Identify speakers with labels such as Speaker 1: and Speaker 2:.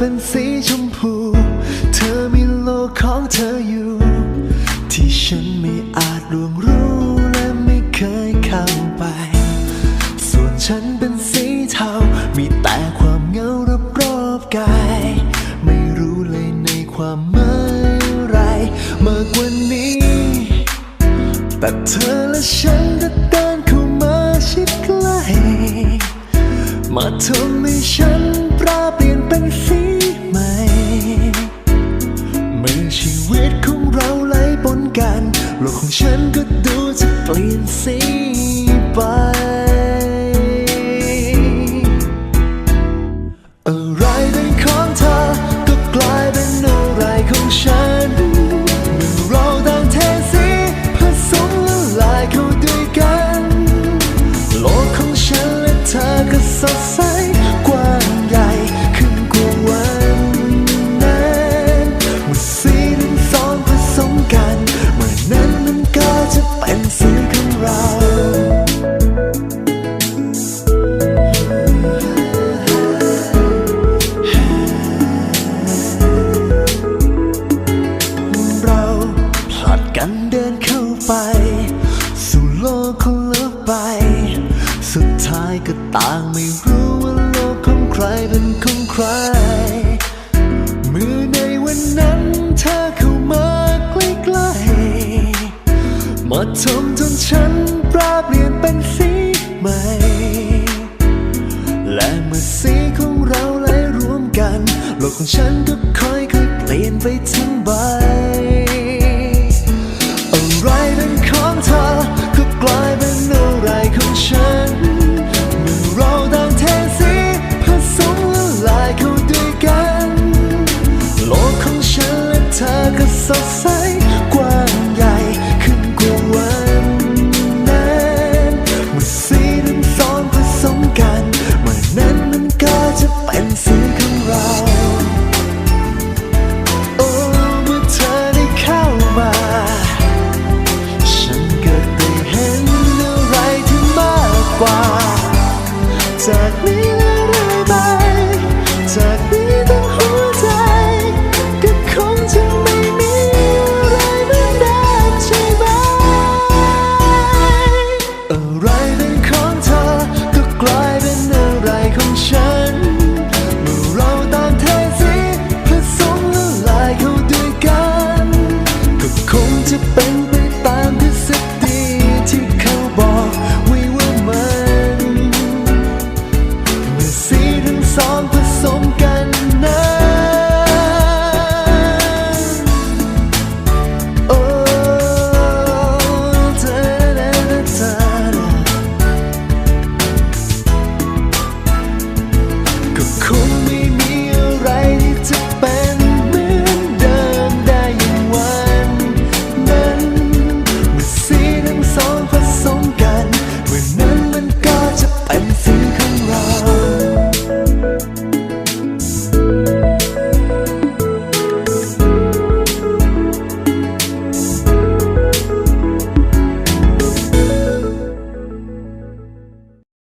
Speaker 1: ป็นสีชมพู เธอมีโลกของเธออยู่ ที่ฉันไม่อาจล่วงรู้และไม่เคยเข้าไป ส่วนฉันเป็นสีเทา มีแต่ความเหงารอบรอบกาย ไม่รู้เลยในความหมายอะไรมากกว่านี้ แต่เธอและฉันก็เดินเข้ามาชิดใกล้มาทำให้ฉันปราเปลี่ยนเป็น ดูจ เราผัดกันเดินเข้าไปสู่โลกเขาเลิกไปสุดท้ายก็ต่างไม่รู้ว่าโลกของใครเป็นของใคร ของฉันก็ค่อยๆเปลี่ยนไปทั้งใบ อะไรเป็นของเธอก็กลายเป็นอะไรของฉันเมื่อเราต่างเทสีผสมละลายเข้าด้วยกัน โลกของฉันและเธอก็สดใส ว่าจาก